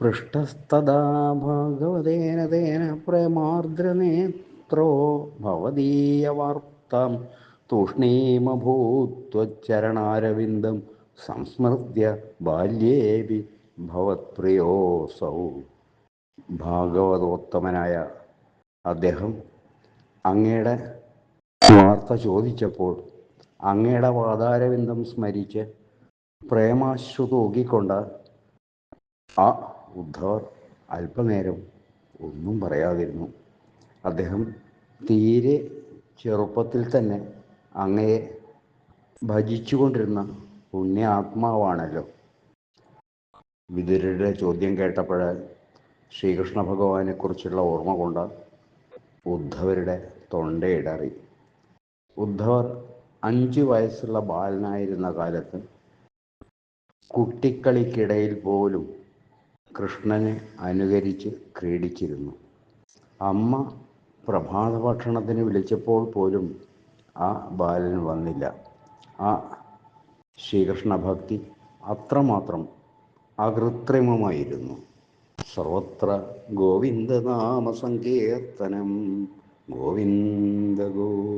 പൃഷ്ടസ്തദാ ഭാഗവതേന തേന പ്രേമാർദ്രനേത്രോ ഭവദീയവാർത്താം തൂഷ്ണീമഭൂത്വച്ചരണാരവിന്ദം സംസ്മൃത്യ ബാല്യേപി ഭവത്പ്രിയോസൗ. ഭാഗവതോത്തമനായ അദ്ദേഹം അങ്ങയുടെ വാർത്ത ചോദിച്ചപ്പോൾ അങ്ങയുടെ വാതാരവിന്ദം സ്മരിച്ച് പ്രേമാശ്രു തൂക്കിക്കൊണ്ട് ആ ഉദ്ധവർ അല്പനേരം ഒന്നും പറയാതിരുന്നു. അദ്ദേഹം തീരെ ചെറുപ്പത്തിൽ തന്നെ അങ്ങയെ ഭജിച്ചുകൊണ്ടിരുന്ന പുണ്യാത്മാവാണല്ലോ. വിതുരരുടെ ചോദ്യം കേട്ടപ്പോൾ ശ്രീകൃഷ്ണ ഭഗവാനെക്കുറിച്ചുള്ള ഓർമ്മ കൊണ്ട് ഉദ്ധവരുടെ തൊണ്ടയിടറി ഉദ്ധവർ അഞ്ച് വയസ്സുള്ള ബാലനായിരുന്ന കാലത്ത് കുട്ടിക്കളിക്കിടയിൽ പോലും കൃഷ്ണനെ അനുകരിച്ച് ക്രീഡിച്ചിരുന്നു. അമ്മ പ്രഭാത ഭക്ഷണത്തിന് വിളിച്ചപ്പോൾ പോലും ആ ബാലൻ വന്നില്ല. ആ ശ്രീകൃഷ്ണ ഭക്തി അത്രമാത്രം അകൃത്രിമമായിരുന്നു. സർവത്ര ഗോവിന്ദനാമസങ്കീർത്തനം ഗോവിന്ദ ഗോവിന്ദ